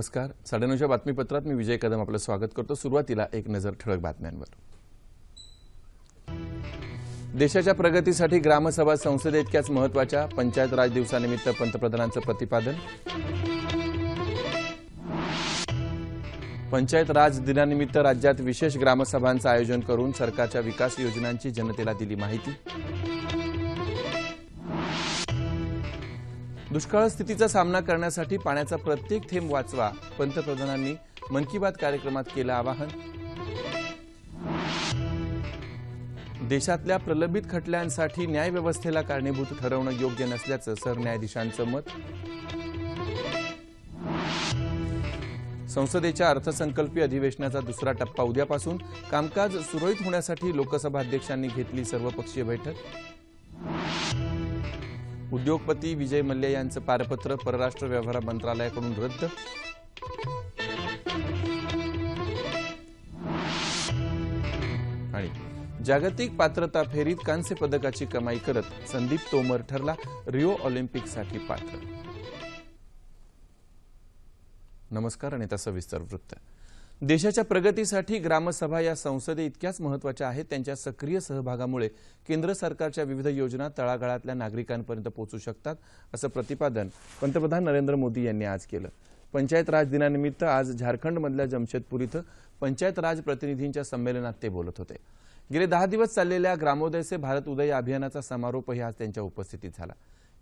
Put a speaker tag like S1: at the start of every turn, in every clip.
S1: नमस्कार साडेनऊच्या बातमीपत्रात मी विजय कदम आपलं स्वागत करतो सुरुवातीला एक नजर ठळक बातम्यांवर देशाच्या प्रगतीसाठी ग्रामसभा संसदेइतक्याच महत्वाच्या पंचायत राज दिवसानिमित्त पंतप्रधानांचं प्रतिपादन पंचायत राज दिनानिमित्त राज्यात विशेष ग्रामसभांचं आयोजन करून सरकारच्या विकास योजनांची जनतेला दिली माहिती दुष्काळ स्थितीचा सामना करण्यासाठी पाण्याचा प्रत्येक थेंब वाचवा पंतप्रधानांनी मन की बात कार्यक्रमात केलं आवाहन देशातल्या प्रलंबित खटल्यांसाठी न्यायव्यवस्थेला कारणीभूत ठरवणं योग्य नसल्याचं सरन्यायाधीशांचं मत संसदेच्या अर्थसंकल्पीय अधिवेशनाचा दुसरा टप्पा उद्यापासून कामकाज सुरळीत होण्यासाठी लोकसभा अध्यक्षांनी घेतली सर्वपक्षीय बैठक उद्योगपती विजय मल्ल्या यांचं पारपत्र परराष्ट्र व्यवहार मंत्रालयाकडून रद्द आणि जागतिक पात्रता फेरीत कांस्य पदकाची कमाई करत संदीप तोमर ठरला रिओ ऑलिम्पिकसाठी पात्र नमस्कार आणि सविस्तर वृत्त देशाच्या प्रगतीसाठी ग्रामसभा या संसदे इतक्याच महत्वाच्या आहेत त्यांच्या सक्रिय सहभागामुळे केंद्र सरकारच्या विविध योजना तळागाळातल्या नागरिकांपर्यंत पोहोचू शकतात असं प्रतिपादन पंतप्रधान नरेंद्र मोदी यांनी आज केलं पंचायत राज दिनानिमित्त आज झारखंडमधल्या जमशेदपूर इथं पंचायत राज प्रतिनिधींच्या संमेलनात ते बोलत होते गेले दहा दिवस चाललेल्या ग्रामोदयचे भारत उदय अभियानाचा समारोपही आज त्यांच्या उपस्थितीत झाला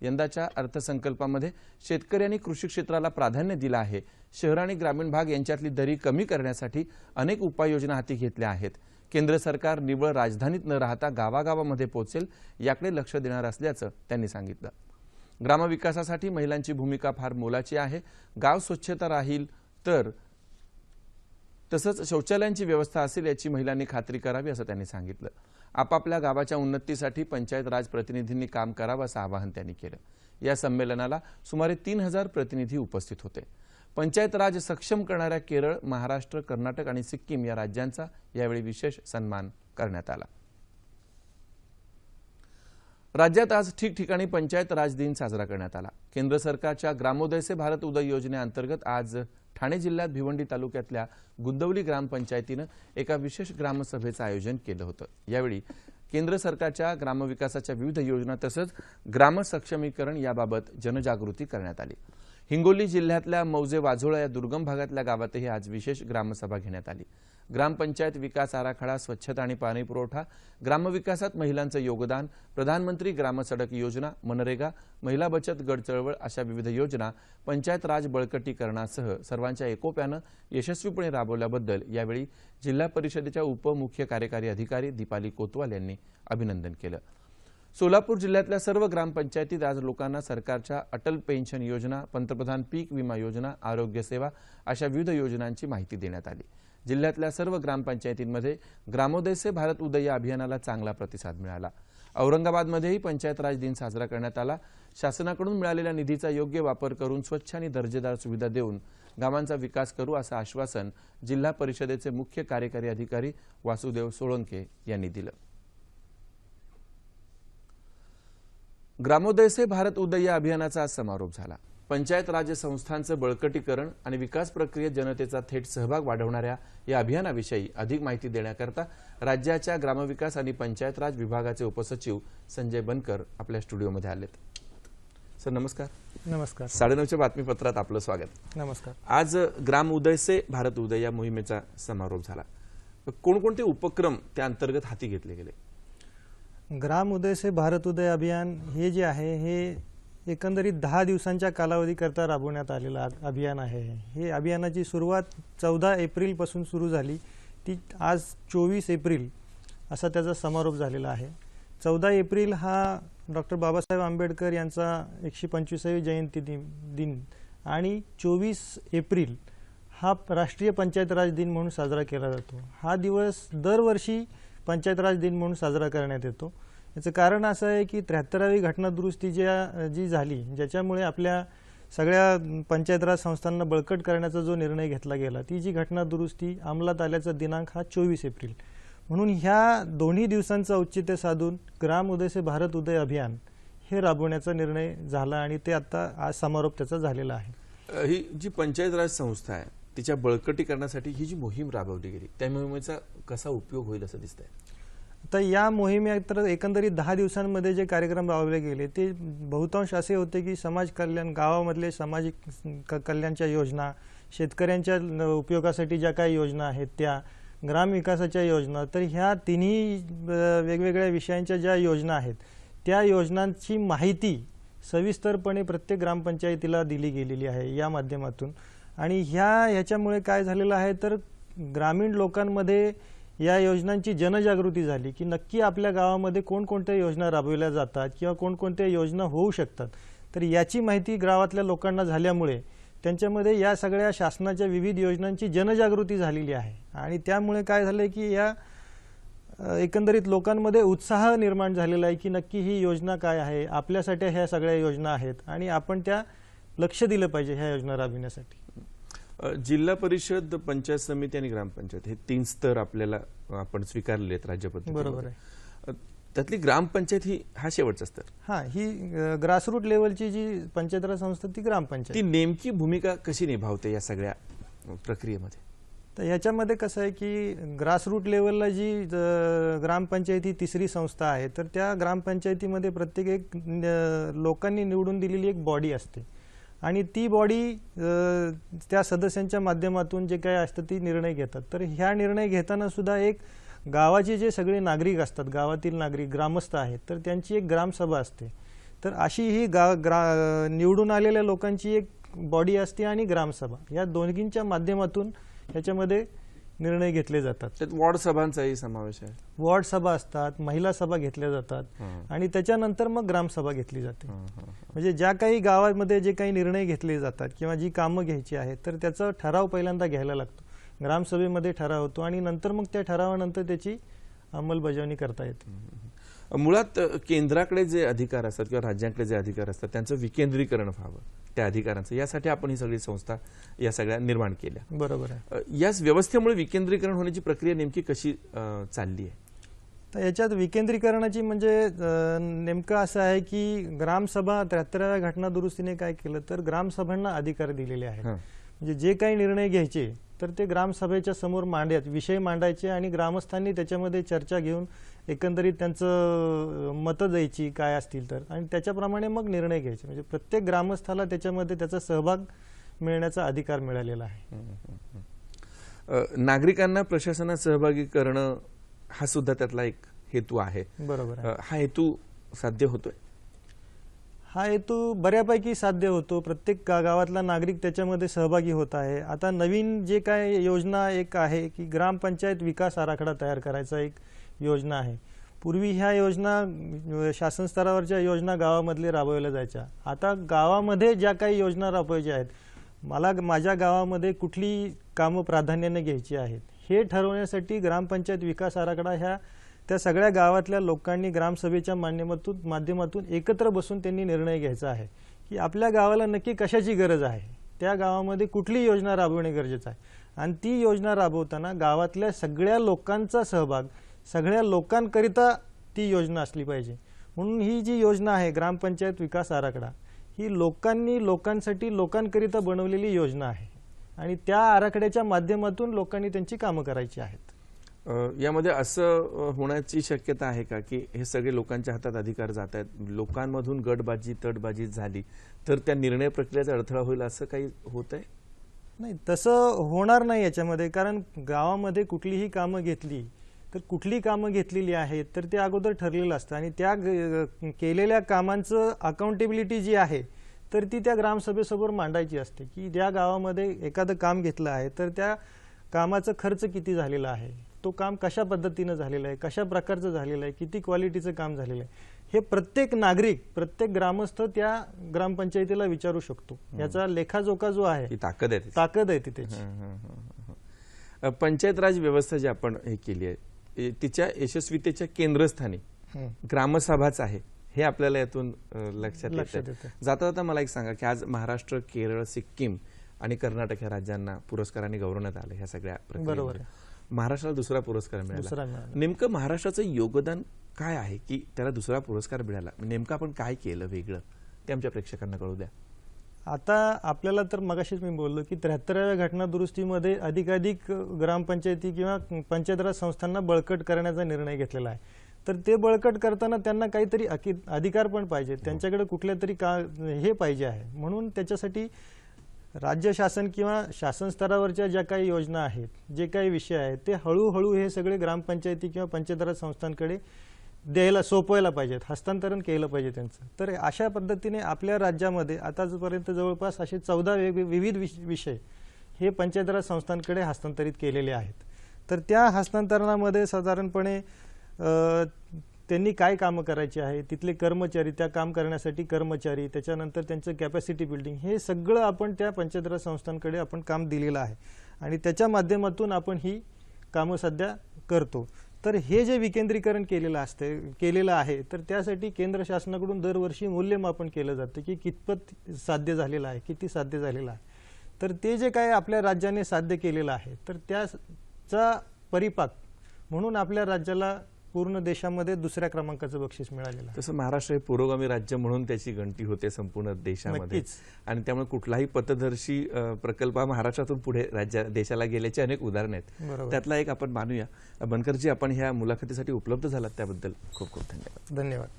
S1: यंदाच्या अर्थसंकल्पामध्ये शेतकऱ्यांनी कृषी क्षेत्राला प्राधान्य दिलं आहे शहर आणि ग्रामीण भाग यांच्यातली दरी कमी करण्यासाठी अनेक उपाययोजना हाती घेतल्या आहेत केंद्र सरकार निवळ राजधानीत न राहता गावागावामध्ये पोहोचेल याकडे लक्ष देणार असल्याचं त्यांनी सांगितलं ग्रामविकासासाठी महिलांची भूमिका फार मोलाची आहे गाव स्वच्छता राहील तर तसंच शौचालयांची व्यवस्था असेल याची महिलांनी खात्री करावी असं त्यांनी सांगितलं आपापल्या गावाच्या उन्नतीसाठी पंचायत राज प्रतिनिधींनी काम करावं असं आवाहन त्यांनी केलं या संमेलनाला सुमारे तीन हजार प्रतिनिधी उपस्थित होते पंचायत राज सक्षम करणाऱ्या केरळ महाराष्ट्र कर्नाटक आणि सिक्कीम या राज्यांचा यावेळी विशेष सन्मान करण्यात आला राज्यात आज ठिकठिकाणी पंचायत राज दिन साजरा करण्यात आला केंद्र सरकारच्या ग्रामोदय से भारत उदय योजनेअंतर्गत आज ठाणे जिल्ह्यात भिवंडी तालुक्यातल्या गुंदवली ग्रामपंचायतीनं एका विशेष ग्रामसभेचं आयोजन केलं होतं यावेळी केंद्र सरकारच्या ग्रामविकासाच्या विविध योजना तसंच ग्राम सक्षमीकरण याबाबत जनजागृती करण्यात आली हिंगोली जिल्ह्यातल्या मौजे वाझोळा या दुर्गम भागातल्या गावातही आज विशेष ग्रामसभा घेण्यात आली ग्रामपंचायत विकास आराखडा स्वच्छता आणि पाणीपुरवठा ग्रामविकासात महिलांचं योगदान प्रधानमंत्री ग्रामसडक योजना मनरेगा महिला बचत गट चळवळ अशा विविध योजना पंचायत राज बळकटीकरणासह सर्वांच्या एकोप्यानं यशस्वीपणे राबवल्याबद्दल यावेळी जिल्हा परिषदेच्या उपमुख्य कार्यकारी अधिकारी दीपाली कोतवाल यांनी अभिनंदन केलं सोलापूर जिल्ह्यातल्या सर्व ग्रामपंचायतीत आज लोकांना सरकारच्या अटल पेन्शन योजना पंतप्रधान पीक विमा योजना आरोग्य सेवा अशा विविध योजनांची माहिती देण्यात आली जिल्ह्यातल्या सर्व ग्रामपंचायतींमध्ये ग्रामोदय से भारत उदय या अभियानाला चांगला प्रतिसाद मिळाला औरंगाबादमध्येही पंचायत राज दिन साजरा करण्यात आला शासनाकडून मिळालेल्या निधीचा योग्य वापर करून स्वच्छ आणि दर्जेदार सुविधा देऊन गावांचा विकास करू असं आश्वासन जिल्हा परिषदेचे मुख्य कार्यकारी अधिकारी वासुदेव सोळंके यांनी दिलं ग्रामोदयसे भारत उदय या अभियानाचा आज समारोप झाला पंचायत राज्य संस्थांचं बळकटीकरण आणि विकास प्रक्रियेत जनतेचा थेट सहभाग वाढवणाऱ्या या अभियानाविषयी अधिक माहिती देण्याकरता राज्याच्या ग्रामविकास आणि पंचायत राज विभागाचे उपसचिव संजय बनकर आपल्या स्टुडिओमध्ये आलेत सर नमस्कार नमस्कार साडेनऊच्या बातमीपत्रात आपलं स्वागत नमस्कार आज ग्राम उदय से भारत उदय या मोहिमेचा समारोप झाला कोणकोणते उपक्रम त्या अंतर्गत हाती घेतले गेले
S2: ग्राम उदय से भारत उदय अभियान हे जे आहे हे एकंदरीत दहा दिवसांच्या कालावधीकरता राबवण्यात आलेलं अभियान आहे हे अभियानाची सुरुवात चौदा एप्रिलपासून सुरू झाली ती आज चोवीस एप्रिल असा त्याचा समारोप झालेला आहे चौदा एप्रिल हा डॉक्टर बाबासाहेब आंबेडकर यांचा एकशे पंचवीसावी जयंती दिन दिन आणि चोवीस एप्रिल हा राष्ट्रीय पंचायत राज दिन म्हणून साजरा केला जातो हा दिवस दरवर्षी पंचायत राज दिन म्हणून साजरा करण्यात येतो याचं कारण असं आहे की त्र्याहत्तरावी घटनादुरुस्ती ज्या जी झाली ज्याच्यामुळे आपल्या सगळ्या पंचायत राज संस्थांना बळकट करण्याचा जो निर्णय घेतला गेला ती जी घटनादुरुस्ती अंमलात आल्याचा दिनांक हा चोवीस एप्रिल म्हणून ह्या दोन्ही दिवसांचं औचित्य साधून ग्राम उदय से भारत उदय अभियान हे राबवण्याचा निर्णय झाला आणि ते आता आज समारोप त्याचा झालेला आहे
S1: ही जी पंचायत राज संस्था आहे तिच्या बळकटी करण्यासाठी ही जी मोहीम राबवली गेली त्या मोहिमेचा कसा उपयोग होईल असं दिसत आहे
S2: तर या मोहिमेत एकंदरीत दहा दिवसांमध्ये जे कार्यक्रम राबवले गेले ते बहुतांश असे होते की समाज कल्याण गावामधले सामाजिक क कल्याणच्या योजना शेतकऱ्यांच्या उपयोगासाठी ज्या काही योजना आहेत त्या ग्रामविकासाच्या योजना तर ह्या तिन्ही वेगवेगळ्या विषयांच्या ज्या योजना आहेत त्या योजनांची माहिती सविस्तरपणे प्रत्येक ग्रामपंचायतीला दिली गेलेली आहे या माध्यमातून आणि ह्या ह्याच्यामुळे काय झालेलं आहे तर ग्रामीण लोकांमध्ये या योजनांची जनजागृती झाली की नक्की आपल्या गावामध्ये कोणकोणत्या योजना राबविल्या जातात किंवा कोणकोणत्या योजना होऊ शकतात तर याची माहिती गावातल्या लोकांना झाल्यामुळे त्यांच्यामध्ये या सगळ्या शासनाच्या विविध योजनांची जनजागृती झालेली आहे आणि त्यामुळे काय झालं आहे की या एकंदरीत लोकांमध्ये उत्साह निर्माण झालेला आहे की नक्की ही योजना काय आहे आपल्यासाठी ह्या सगळ्या योजना आहेत आणि आपण त्या लक्ष दिलं पाहिजे ह्या योजना राबविण्यासाठी
S1: जिल्हा परिषद पंचायत समिती आणि ग्रामपंचायत हे तीन स्तर आपल्याला आपण स्वीकारले आहेत राज्य
S2: बरोबर आहे
S1: त्यातली ग्रामपंचायत ही हा शेवटचा स्तर
S2: हा ही ग्रासरूट लेवलची जी पंचायत संस्था ती ग्रामपंचायत
S1: ती नेमकी भूमिका कशी निभावते या सगळ्या प्रक्रियेमध्ये
S2: तर याच्यामध्ये कसं आहे की ग्रासरूट लेवलला जी ग्रामपंचायती तिसरी संस्था आहे तर त्या ग्रामपंचायतीमध्ये प्रत्येक एक लोकांनी निवडून दिलेली एक बॉडी असते आणि ती बॉडी त्या सदस्यांच्या माध्यमातून जे काही असतं ती निर्णय घेतात तर ह्या निर्णय घेताना सुद्धा एक गावाचे जे सगळे नागरिक असतात गावातील नागरिक ग्रामस्थ आहेत तर त्यांची एक ग्रामसभा असते तर अशी ही गा ग्रा निवडून आलेल्या लोकांची एक बॉडी असते आणि ग्रामसभा या दोन्हींच्या माध्यमातून याच्यामध्ये निर्णय घेतले जातात
S1: वॉर्ड सभांचाही समावेश आहे
S2: वॉर्ड सभा असतात महिला सभा घेतल्या जातात आणि त्याच्यानंतर मग ग्रामसभा घेतली जाते म्हणजे ज्या काही गावामध्ये जे काही निर्णय घेतले जातात किंवा जी कामं घ्यायची आहेत तर त्याचा ठराव पहिल्यांदा घ्यायला लागतो ग्रामसभेमध्ये ठराव होतो आणि नंतर मग त्या ठरावानंतर त्याची अंमलबजावणी करता येते
S1: मुळात केंद्राकडे जे अधिकार असतात किंवा राज्यांकडे जे अधिकार असतात त्यांचं विकेंद्रीकरण व्हावं त्या अधिकारांचं यासाठी आपण ही सगळी संस्था या सगळ्या निर्माण केल्या बरोबर आहे याच व्यवस्थेमुळे विकेंद्रीकरण होण्याची प्रक्रिया नेमकी कशी चालली आहे
S2: तर याच्यात विकेंद्रीकरणाची म्हणजे नेमकं असं आहे की ग्रामसभा त्र्याहत्तराव्या घटना दुरुस्तीने काय केलं तर ग्रामसभांना अधिकार दिलेले आहेत म्हणजे जे काही निर्णय घ्यायचे तर ते ग्रामसभेच्या समोर मांडयात विषय मांडायचे आणि ग्रामस्थांनी त्याच्यामध्ये चर्चा घेऊन एकंदरीत त्यांचं मतं द्यायची काय असतील तर आणि त्याच्याप्रमाणे मग निर्णय घ्यायचे म्हणजे प्रत्येक ग्रामस्थाला त्याच्यामध्ये त्याचा सहभाग मिळण्याचा अधिकार मिळालेला आहे
S1: नागरिकांना प्रशासनात सहभागी करणं हा सुद्धा त्यातला एक हेतू आहे बरोबर हा हेतू साध्य होतोय
S2: हा हेतू बऱ्यापैकी साध्य होतो प्रत्येक गा गावातला नागरिक त्याच्यामध्ये सहभागी होत आहे आता नवीन जे काय योजना एक आहे की ग्रामपंचायत विकास आराखडा तयार करायचा एक योजना आहे पूर्वी ह्या योजना शासन स्तरावरच्या योजना गावामधले राबवल्या जायच्या आता गावामध्ये ज्या काही योजना राबवायच्या आहेत मला माझ्या गावामध्ये कुठली कामं प्राधान्याने घ्यायची आहेत हे ठरवण्यासाठी ग्रामपंचायत विकास आराखडा ह्या त्या सगळ्या गावातल्या लोकांनी ग्रामसभेच्या माध्यमातून माध्यमातून एकत्र बसून त्यांनी निर्णय घ्यायचा आहे की आपल्या गावाला नक्की कशाची गरज आहे त्या गावामध्ये कुठली योजना राबवणे गरजेचं आहे आणि ती योजना राबवताना गावातल्या सगळ्या लोकांचा सहभाग सगळ्या लोकांकरिता ती योजना असली पाहिजे म्हणून ही जी योजना आहे ग्रामपंचायत विकास आराखडा ही लोकांनी लोकांसाठी लोकांकरिता बनवलेली योजना आहे आणि त्या आराखड्याच्या माध्यमातून लोकांनी त्यांची कामं करायची आहेत
S1: यामध्ये असं होण्याची शक्यता आहे का की हे सगळे लोकांच्या हातात अधिकार जात आहेत लोकांमधून गटबाजी तटबाजी झाली तर त्या निर्णय प्रक्रियेचा अडथळा होईल असं काही होत आहे
S2: नाही तसं होणार नाही याच्यामध्ये कारण गावामध्ये कुठलीही कामं घेतली तर कुठली कामं घेतलेली आहेत तर ते अगोदर ठरलेलं असतं आणि त्या केलेल्या कामांचं अकाउंटेबिलिटी जी आहे तर ती त्या ग्रामसभेसमोर मांडायची असते की ज्या गावामध्ये एखादं काम घेतलं आहे तर त्या कामाचा खर्च किती झालेला आहे तो काम कशा पद्धतीनं झालेलं आहे कशा प्रकारचं झालेलं आहे किती क्वालिटीचं काम झालेलं आहे हे प्रत्येक नागरिक प्रत्येक ग्रामस्थ त्या ग्रामपंचायतीला विचारू शकतो याचा लेखाजोखा जो आहे ताकद आहे ताकद आहे तिथे
S1: पंचायत राज व्यवस्था जी आपण हे केली आहे तिच्या यशस्वीतेच्या केंद्रस्थानी ग्रामसभाच आहे हे आपल्याला यातून लक्षात येतं जाता जाता मला एक सांगा की आज महाराष्ट्र केरळ सिक्कीम आणि कर्नाटक या राज्यांना पुरस्काराने गौरवण्यात आलं
S2: ह्या सगळ्या बरोबर
S1: महाराष्ट्राला दुसरा पुरस्कार मिळाला नेमकं महाराष्ट्राचं योगदान काय आहे की त्याला दुसरा पुरस्कार मिळाला नेमकं आपण काय केलं वेगळं ते आमच्या प्रेक्षकांना कळू द्या
S2: आता आपल्याला तर मगाशीच मी बोललो की त्र्याहत्तराव्या घटनादुरुस्तीमध्ये अधिकाधिक ग्रामपंचायती किंवा पंचायतराज संस्थांना बळकट करण्याचा निर्णय घेतलेला आहे तर ते बळकट करताना त्यांना काहीतरी अधिकार पण पाहिजे हो. त्यांच्याकडे कुठल्या तरी का हे पाहिजे आहे म्हणून त्याच्यासाठी राज्य शासन किंवा शासन स्तरावरच्या ज्या काही योजना आहेत जे काही विषय आहेत ते हळूहळू हे सगळे ग्रामपंचायती किंवा पंचायतराज संस्थांकडे द्यायला सोपवायला पाहिजेत हस्तांतरण केलं पाहिजे त्यांचं तर अशा पद्धतीने आपल्या राज्यामध्ये आतापर्यंत जवळपास असे चौदा विविध विषय हे पंचायतराज संस्थांकडे हस्तांतरित केलेले आहेत तर त्या हस्तांतरणामध्ये साधारणपणे त्यांनी काय कामं करायची आहे तिथले कर्मचारी त्या काम करण्यासाठी कर्मचारी त्याच्यानंतर त्यांचं कॅपॅसिटी बिल्डिंग हे सगळं आपण त्या पंचायतराज संस्थांकडे आपण काम दिलेलं आहे आणि त्याच्या माध्यमातून आपण ही कामं सध्या करतो तर हे जे विकेंद्रीकरण केलेलं असते केलेलं आहे तर त्यासाठी केंद्र शासनाकडून दरवर्षी मूल्यमापन केलं जातं की कितपत साध्य झालेलं आहे किती साध्य झालेलं आहे तर ते जे काय आपल्या राज्याने साध्य केलेलं आहे तर त्याचा परिपाक म्हणून आपल्या राज्याला पूर्ण देशामध्ये दुसऱ्या क्रमांकाचं बक्षीस मिळालेलं
S1: तसं महाराष्ट्र हे पुरोगामी राज्य म्हणून त्याची गणती होते संपूर्ण देशामध्ये आणि त्यामुळे कुठलाही पथदर्शी प्रकल्प हा महाराष्ट्रातून पुढे राज्या देशाला गेल्याची अनेक उदाहरणं आहेत त्यातला एक आपण मानूया बनकरजी आपण ह्या मुलाखतीसाठी उपलब्ध झालात त्याबद्दल खूप खूप धन्यवाद धन्यवाद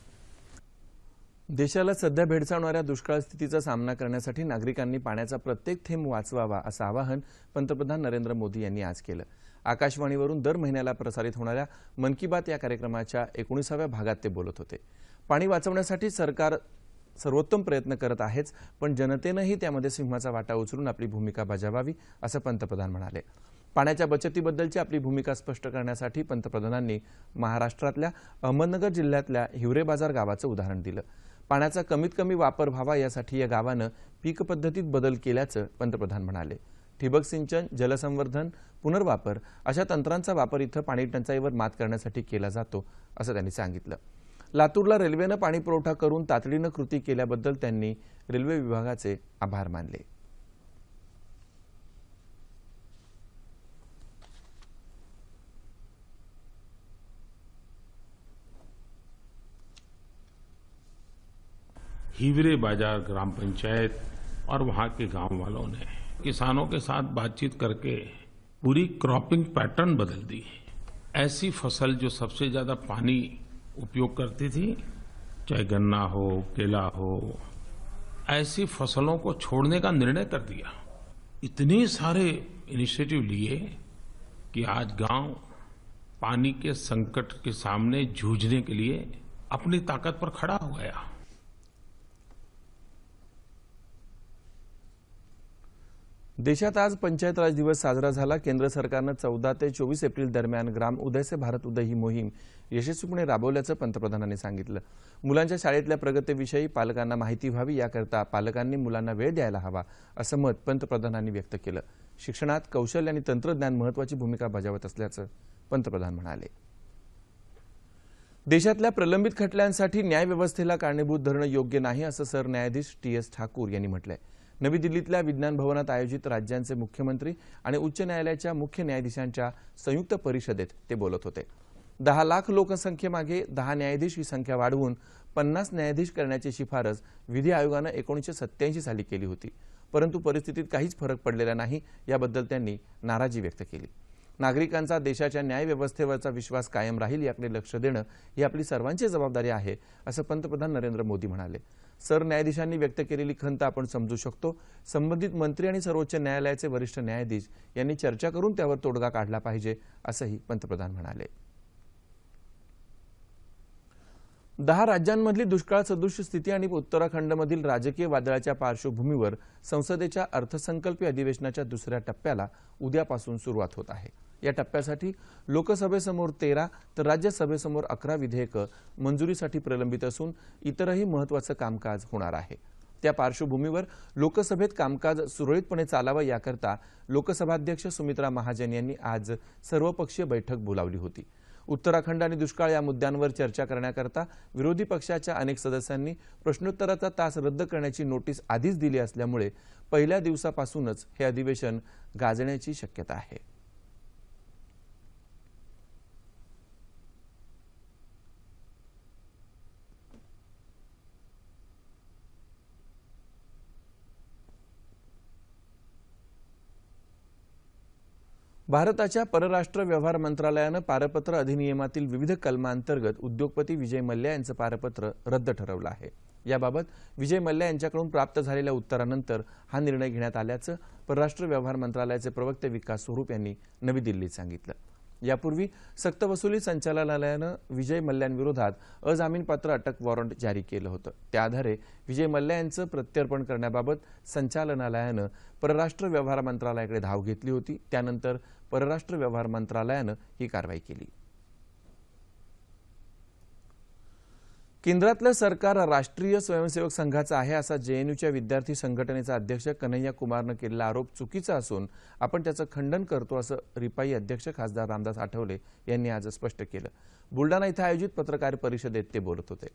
S1: देशाला सध्या भेडसावणाऱ्या दुष्काळ स्थितीचा सामना करण्यासाठी नागरिकांनी पाण्याचा प्रत्येक थेंब वाचवावा असं आवाहन पंतप्रधान नरेंद्र मोदी यांनी आज केलं आकाशवाणीवरून दर महिन्याला प्रसारित होणाऱ्या मन की बात या कार्यक्रमाच्या एकोणीसाव्या भागात ते बोलत होते पाणी वाचवण्यासाठी सरकार सर्वोत्तम प्रयत्न करत आहेच पण जनतेनंही त्यामध्ये सिंहाचा वाटा उचलून आपली भूमिका बजावावी असं पंतप्रधान म्हणाले पाण्याच्या बचतीबद्दलची आपली भूमिका स्पष्ट करण्यासाठी पंतप्रधानांनी महाराष्ट्रातल्या अहमदनगर जिल्ह्यातल्या हिवरे बाजार गावाचं उदाहरण दिलं पाण्याचा कमीत कमी वापर व्हावा यासाठी या गावानं पीक पद्धतीत बदल केल्याचं पंतप्रधान म्हणाले ठिबक सिंचन जलसंवर्धन पुनर्वापर अशा तंत्रांचा वापर इथं पाणी टंचाईवर मात करण्यासाठी केला जातो असं त्यांनी सांगितलं लातूरला रेल्वेनं पाणीपुरवठा करून तातडीनं कृती केल्याबद्दल त्यांनी रेल्वे विभागाचे आभार मानले
S3: हिवरे बाजार ग्राम पंचायत और वहां के गांव वालों ने किसानों के साथ बातचीत करके पूरी क्रॉपिंग पैटर्न बदल दी ऐसी फसल जो सबसे ज्यादा पानी उपयोग करती थी चाहे गन्ना हो केला हो ऐसी फसलों को छोड़ने का निर्णय कर दिया इतने सारे इनिशिएटिव लिए कि आज गांव पानी के संकट के सामने जूझने के लिए अपनी ताकत पर खड़ा हो गया
S1: देशात आज पंचायत राज दिवस साजरा झाला केंद्र सरकारनं चौदा ते चोवीस एप्रिल दरम्यान ग्राम उदय से भारत उदय ही मोहीम यशस्वीपणे राबवल्याचं पंतप्रधानांनी सांगितलं मुलांच्या शाळेतल्या प्रगतीविषयी पालकांना माहिती व्हावी याकरता पालकांनी मुलांना वेळ द्यायला हवा असं मत पंतप्रधानांनी व्यक्त केलं शिक्षणात कौशल्य आणि तंत्रज्ञान महत्वाची भूमिका बजावत असल्याचं पंतप्रधान म्हणाले देशातल्या प्रलंबित खटल्यांसाठी न्यायव्यवस्थेला कारणीभूत धरणं योग्य नाही असं सरन्यायाधीश टी एस ठाकूर यांनी म्हटलं नवी दिल्लीतल्या विज्ञान भवनात आयोजित राज्यांचे मुख्यमंत्री आणि उच्च न्यायालयाच्या मुख्य न्यायाधीशांच्या संयुक्त परिषदेत ते बोलत होते दहा लाख लोकसंख्येमागे दहा न्यायाधीश ही संख्या वाढवून पन्नास न्यायाधीश करण्याची शिफारस विधी आयोगानं एकोणीसशे सत्त्याऐंशी साली केली होती परंतु परिस्थितीत काहीच फरक पडलेला नाही याबद्दल त्यांनी नाराजी व्यक्त केली नागरिकांचा देशाच्या न्यायव्यवस्थेवरचा विश्वास कायम राहील याकडे लक्ष देणं ही आपली सर्वांची जबाबदारी आहे असं पंतप्रधान नरेंद्र मोदी म्हणाले सरन्यायाधीशांनी व्यक्त केलेली खंत आपण समजू शकतो संबंधित मंत्री आणि सर्वोच्च न्यायालयाचे वरिष्ठ न्यायाधीश यांनी चर्चा करून त्यावर तोडगा काढला पाहिजे असंही पंतप्रधान म्हणाले दहा राज्यांमधली दुष्काळ सदृश स्थिती आणि उत्तराखंडमधील राजकीय वादळाच्या पार्श्वभूमीवर संसदेच्या अर्थसंकल्पीय अधिवेशनाच्या दुसऱ्या टप्प्याला उद्यापासून सुरुवात होत आहे या टप्प्यासाठी लोकसभेसमोर तेरा तर राज्यसभेसमोर अकरा विधेयक मंजुरीसाठी प्रलंबित असून इतरही महत्वाचं कामकाज होणार आहे त्या पार्श्वभूमीवर लोकसभेत कामकाज सुरळीतपणे चालावं याकरता लोकसभाध्यक्ष सुमित्रा महाजन यांनी आज सर्वपक्षीय बैठक बोलावली होती उत्तराखंड आणि दुष्काळ या मुद्द्यांवर चर्चा करण्याकरता विरोधी पक्षाच्या अनेक सदस्यांनी प्रश्नोत्तराचा तास रद्द करण्याची नोटीस आधीच दिली असल्यामुळे पहिल्या दिवसापासूनच हे अधिवेशन गाजण्याची शक्यता आहे भारताच्या परराष्ट्र व्यवहार मंत्रालयानं पारपत्र अधिनियमातील विविध कलमांतर्गत उद्योगपती विजय मल्ल्या यांचं पारपत्र रद्द ठरवलं आहे याबाबत विजय मल्ल्या यांच्याकडून प्राप्त झालेल्या उत्तरानंतर हा निर्णय घेण्यात आल्याचं परराष्ट्र व्यवहार मंत्रालयाचे प्रवक्ते विकास स्वरूप यांनी नवी दिल्लीत सांगितलं यापूर्वी सक्तवसुली संचालनालयानं विजय मल्ल्यांविरोधात अजामीनपात्र अटक वॉरंट जारी केलं होतं त्या आधारे विजय मल्ल्या यांचं प्रत्यर्पण करण्याबाबत संचालनालयानं परराष्ट्र व्यवहार मंत्रालयाकडे धाव घेतली होती त्यानंतर परराष्ट्र व्यवहार मंत्रालयानं ही कारवाई केली केंद्रातलं सरकार राष्ट्रीय स्वयंसेवक संघाचं आहे असा जेएनयूच्या विद्यार्थी संघटनेचा अध्यक्ष कन्हैया कुमारनं केलेला आरोप चुकीचा असून आपण त्याचं खंडन करतो असं रिपाई अध्यक्ष खासदार रामदास आठवले यांनी आज स्पष्ट केलं बुलडाणा इथं आयोजित पत्रकार परिषदेत ते बोलत होते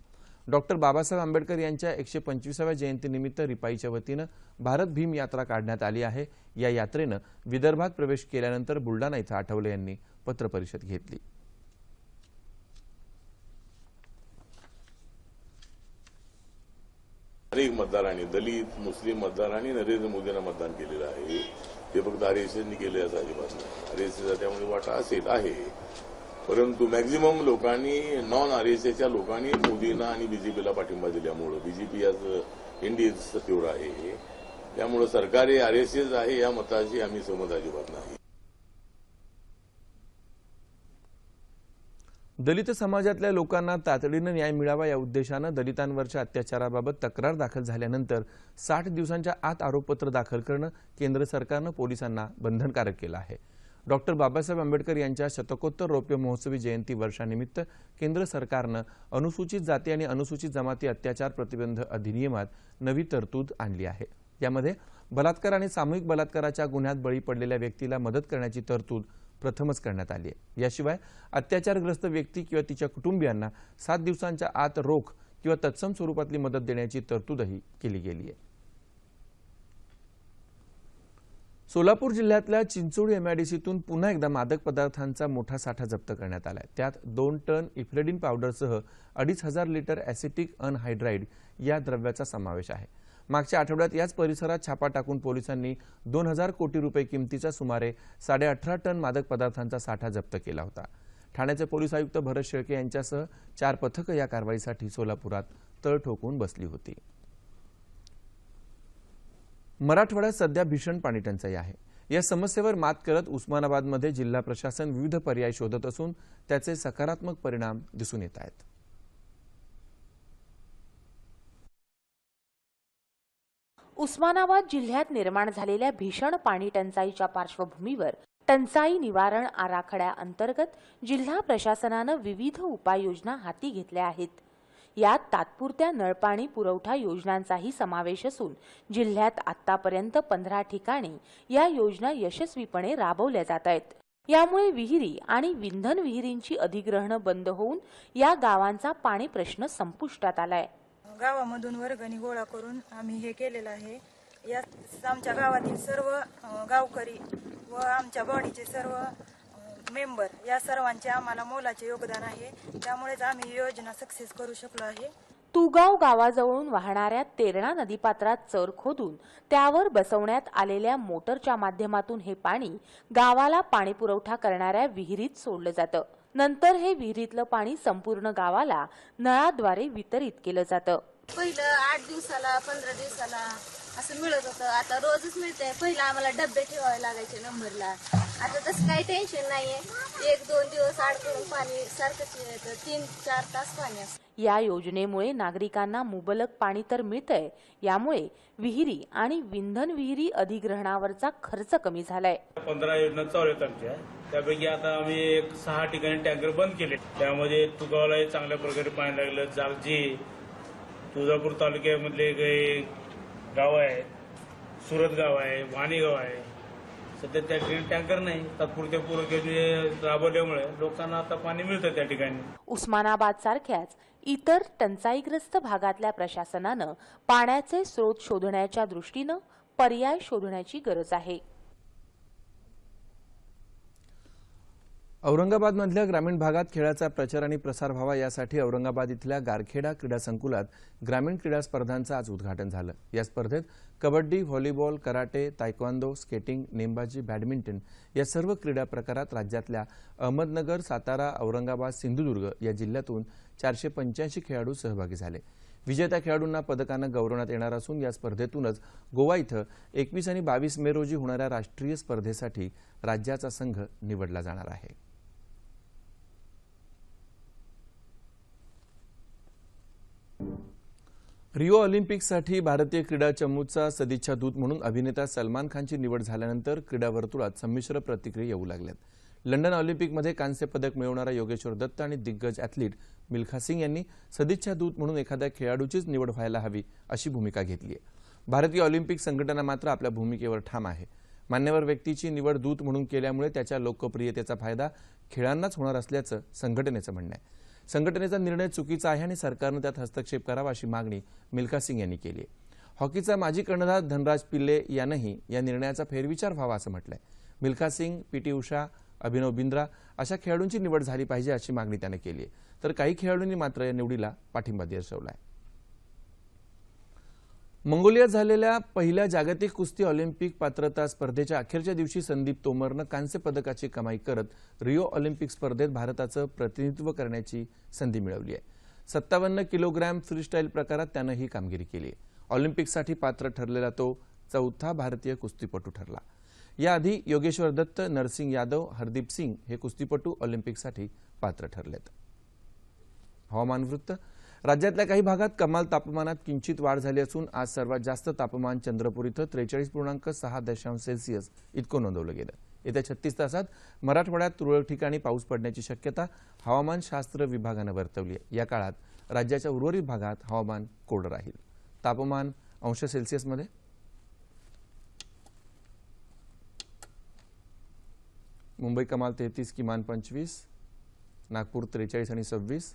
S1: डॉक्टर बाबासाहेब आंबेडकर यांच्या एकशे पंचवीसाव्या जयंतीनिमित्त रिपाईच्या वतीनं भारत भीम यात्रा काढण्यात आली आहे या यात्रेनं विदर्भात प्रवेश केल्यानंतर बुलढाणा इथं आठवले यांनी पत्रपरिषद घेतली मतदारांनी दलित मुस्लिम मतदारांनी नरेंद्र मोदींना मतदान केलेलं आहे ते फक्त आर एस एसनी केले असं अजिबात नाही वाटा असेल आहे परंतु मॅक्झिमम लोकांनी नॉन आर एस एच्या लोकांनी मोदींना आणि बीजेपीला पाठिंबा दिल्यामुळं बीजेपी आज इंडियन तीव्र आहे त्यामुळे सरकार हे आर एस एस आहे या मताशी आम्ही सहमत अजिबात नाही दलित समाजातल्या लोकांना तातडीनं न्याय मिळावा या उद्देशानं दलितांवरच्या अत्याचाराबाबत तक्रार दाखल झाल्यानंतर साठ दिवसांच्या आत आरोपपत्र दाखल करणं केंद्र सरकारनं पोलिसांना बंधनकारक केलं आहे डॉक्टर बाबासाहेब आंबेडकर यांच्या शतकोत्तर रौप्य महोत्सवी जयंती वर्षानिमित्त केंद्र सरकारनं अनुसूचित जाती आणि अनुसूचित जमाती अत्याचार प्रतिबंध अधिनियमात नवी तरतूद आणली आहे यामध्ये बलात्कार आणि सामूहिक बलात्काराच्या गुन्ह्यात बळी पडलेल्या व्यक्तीला मदत करण्याची तरतूद प्रथमच करण्यात आली आहे याशिवाय अत्याचारग्रस्त व्यक्ती किंवा तिच्या कुटुंबियांना सात दिवसांच्या आत रोख किंवा तत्सम स्वरूपातली मदत देण्याची तरतूदही केली गेली आहे सोलापूर जिल्ह्यातल्या चिंचोड एमआयडीसीतून पुन्हा एकदा मादक पदार्थांचा मोठा साठा जप्त करण्यात आला आहे त्यात दोन टन इफ्रेडिन पावडरसह अडीच हजार लिटर ॲसिटिक अनहायड्राईड या द्रव्याचा समावेश आहे मागच्या आठवड्यात याच परिसरात छापा टाकून पोलिसांनी दोन हजार कोटी रुपये किमतीचा सुमारे साडेअठरा टन मादक पदार्थांचा साठा जप्त केला होता ठाण्याचे पोलीस आयुक्त भरत शेळके यांच्यासह चार पथकं या कारवाईसाठी सोलापुरात तळ ठोकून बसली होती मराठवाड्यात सध्या भीषण पाणी टंचाई आहे या समस्येवर मात करत उस्मानाबादमध्ये जिल्हा प्रशासन विविध पर्याय शोधत असून त्याचे सकारात्मक परिणाम दिसून येत आहेत उस्मानाबाद जिल्ह्यात निर्माण झालेल्या भीषण पाणी टंचाईच्या पार्श्वभूमीवर टंचाई निवारण आराखड्याअंतर्गत जिल्हा प्रशासनानं विविध उपाययोजना हाती घेतल्या आहेत यात तात्पुरत्या नळपाणी पुरवठा योजनांचाही समावेश असून जिल्ह्यात आतापर्यंत पंधरा ठिकाणी या योजना यशस्वीपणे राबवल्या जात आहेत यामुळे विहिरी आणि विंधन विहिरींची अधिग्रहण बंद होऊन या गावांचा पाणी प्रश्न संपुष्टात आलाय गावामधून वर्गणी गोळा करून आम्ही हे केलेलं आहे यात आमच्या गावातील सर्व गावकरी व आमच्या बॉडीचे सर्व मेंबर या सर्वांचे आम्हाला मोलाचे योगदान आहे त्यामुळेच आम्ही ही योजना सक्सेस करू शकलो आहे तुगाव गावाजवळून वाहणाऱ्या तेरणा नदीपात्रात चर खोदून त्यावर बसवण्यात आलेल्या मोटरच्या माध्यमातून हे पाणी गावाला पाणी पुरवठा करणाऱ्या विहिरीत सोडलं जातं नंतर हे विहिरीतलं पाणी संपूर्ण गावाला नळाद्वारे वितरित केलं जातं पहिलं आठ दिवसाला पंधरा दिवसाला असं मिळत होतं आता रोजच मिळते पहिला आम्हाला डब्बे ठेवावे लागायचे नंबरला आता तसं काही टेन्शन नाहीये एक दोन दिवस करून पाणी सारखंच मिळतं तीन चार तास पाणी असतं या योजनेमुळे नागरिकांना मुबलक पाणी तर मिळतंय यामुळे विहिरी आणि विंधन विहिरी अधिग्रहणावरचा खर्च कमी झालाय पंधरा योजना चालू आहेत आमच्या त्यापैकी आता आम्ही एक सहा ठिकाणी टँकर बंद केले त्यामध्ये तुगावला चांगल्या प्रकारे पाणी लागलं जागजी तुळजापूर तालुक्यामधले काही गावं आहेत सुरतगाव आहे वाणीगाव आहे सध्या त्या ठिकाणी टँकर नाही तात्पुरत्या पूरक योजना राबवल्यामुळे लोकांना आता पाणी मिळतं त्या ठिकाणी उस्मानाबाद सारख्याच इतर टंचाईग्रस्त भागातल्या प्रशासनानं पाण्याचे स्रोत शोधण्याच्या दृष्टीनं पर्याय शोधण्याची गरज आहे औरंगाबादमधल्या ग्रामीण भागात खेळाचा प्रचार आणि प्रसार व्हावा यासाठी औरंगाबाद इथल्या गारखेडा क्रीडा संकुलात ग्रामीण क्रीडा स्पर्धांचं आज उद्घाटन झालं या स्पर्धेत kabaddi volleyball karate taekwondo skating नेमबाजी बॅडमिंटन या सर्व क्रीडा प्रकारात राज्यातल्या अहमदनगर सातारा औरंगाबाद सिंधुदुर्ग या जिल्ह्यातून चारशे पंच्याऐंशी खेळाडू सहभागी झाले विजेत्या खेळाडूंना पदकानं गौरवण्यात येणार असून या स्पर्धेतूनच गोवा इथं एकवीस आणि बावीस मे रोजी होणाऱ्या राष्ट्रीय स्पर्धेसाठी राज्याचा संघ निवडला जाणार आहे रिओ ऑलिम्पिकसाठी भारतीय क्रीडा चमूचा सदिच्छा दूत म्हणून अभिनेता सलमान खानची निवड झाल्यानंतर क्रीडा वर्तुळात संमिश्र प्रतिक्रिया येऊ लागल्यात लंडन ऑलिम्पिकमध्ये कांस्य पदक मिळवणारा योगेश्वर दत्त आणि दिग्गज अॅथलीट मिल्खा सिंग यांनी सदिच्छा दूत म्हणून एखाद्या खेळाडूचीच निवड व्हायला हवी अशी भूमिका घेतली आहे भारतीय ऑलिम्पिक संघटना मात्र आपल्या भूमिकेवर ठाम आहे मान्यवर व्यक्तीची निवड दूत म्हणून केल्यामुळे त्याच्या लोकप्रियतेचा फायदा खेळांनाच होणार असल्याचं संघटनेचं म्हणणं आहे संघटनेचा निर्णय चुकीचा आहे आणि सरकारनं त्यात हस्तक्षेप करावा अशी मागणी मिल्खा सिंग यांनी केली हॉकीचा माजी कर्णधार धनराज पिल्ले यानंही या निर्णयाचा फेरविचार व्हावा असं म्हटलंय मिल्खा सिंग पी टी उषा अभिनव बिंद्रा अशा खेळाडूंची निवड झाली पाहिजे अशी मागणी त्यानं केली आहे तर काही खेळाडूंनी मात्र या निवडीला पाठिंबा दर्शवला आहे मंगोलियात झालेल्या पहिल्या जागतिक कुस्ती ऑलिम्पिक पात्रता स्पर्धेच्या अखेरच्या दिवशी संदीप तोमरनं कांस्य पदकाची कमाई करत रिओ ऑलिम्पिक स्पर्धेत भारताचं प्रतिनिधित्व करण्याची संधी मिळवली आहे सत्तावन्न किलोग्रॅम फ्रीस्टाईल प्रकारात त्यानं ही कामगिरी केली आहे ऑलिम्पिकसाठी पात्र ठरलेला तो चौथा भारतीय कुस्तीपटू ठरला याआधी योगेश्वर दत्त नरसिंग यादव हरदीप सिंग हे कुस्तीपटू ऑलिम्पिकसाठी पात्र ठरलेत हवामान वृत्त राज्यातल्या काही भागात कमाल तापमानात किंचित वाढ झाली असून आज सर्वात जास्त तापमान चंद्रपूर इथं त्रेचाळीस पूर्णांक सहा दशांश सेल्सिअस इतकं नोंदवलं गेलं येत्या छत्तीस तासात मराठवाड्यात तुरळक ठिकाणी पाऊस पडण्याची शक्यता हवामानशास्त्र विभागानं वर्तवली आहे या काळात राज्याच्या उर्वरित भागात हवामान कोरडं राहील तापमान अंश सेल्सिअसमध्ये मुंबई कमाल तेहतीस किमान पंचवीस नागपूर त्रेचाळीस आणि सव्वीस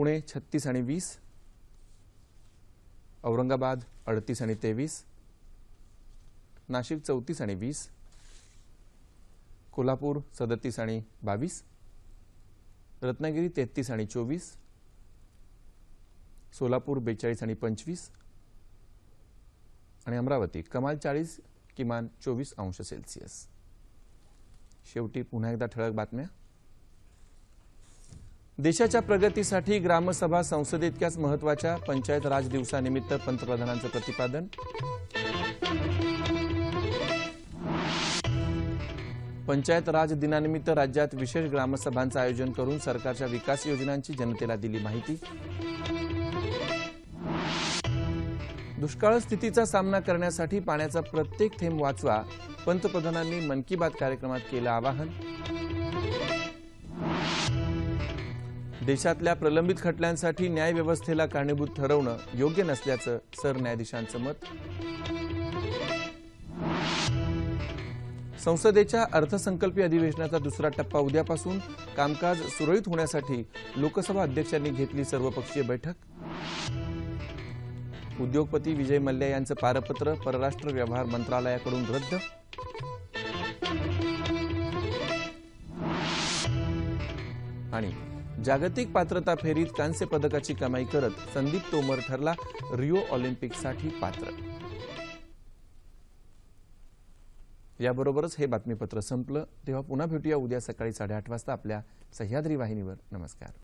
S1: पुणे छत्तीस आणि वीस औरंगाबाद अडतीस आणि तेवीस नाशिक चौतीस आणि वीस कोल्हापूर सदतीस आणि बावीस रत्नागिरी तेहतीस आणि चोवीस सोलापूर बेचाळीस आणि पंचवीस आणि अमरावती कमाल चाळीस किमान चोवीस अंश सेल्सिअस शेवटी पुन्हा एकदा ठळक बातम्या देशाच्या प्रगतीसाठी ग्रामसभा संसदे इतक्याच महत्वाच्या पंचायत राज दिवसानिमित्त पंतप्रधानांचं प्रतिपादन पंचायत राज दिनानिमित्त राज्यात विशेष ग्रामसभांचं आयोजन करून सरकारच्या विकास योजनांची जनतेला दिली माहिती दुष्काळ स्थितीचा सामना करण्यासाठी पाण्याचा प्रत्येक थेंब वाचवा पंतप्रधानांनी मन की बात कार्यक्रमात केलं आवाहन देशातल्या प्रलंबित खटल्यांसाठी न्यायव्यवस्थेला कारणीभूत ठरवणं योग्य नसल्याचं सरन्यायाधीशांचं मत संसदेच्या अर्थसंकल्पीय अधिवेशनाचा दुसरा टप्पा उद्यापासून कामकाज सुरळीत होण्यासाठी लोकसभा अध्यक्षांनी घेतली सर्वपक्षीय बैठक उद्योगपती विजय मल्ल्या यांचं पारपत्र परराष्ट्र व्यवहार मंत्रालयाकडून रद्द आणि जागतिक पात्रता फेरीत कांस्य पदकाची कमाई करत संदीप तोमर ठरला रिओ ऑलिम्पिकसाठी पात्र याबरोबरच हे बातमीपत्र संपलं तेव्हा पुन्हा भेटूया उद्या सकाळी साडेआठ वाजता आपल्या सह्याद्री वाहिनीवर नमस्कार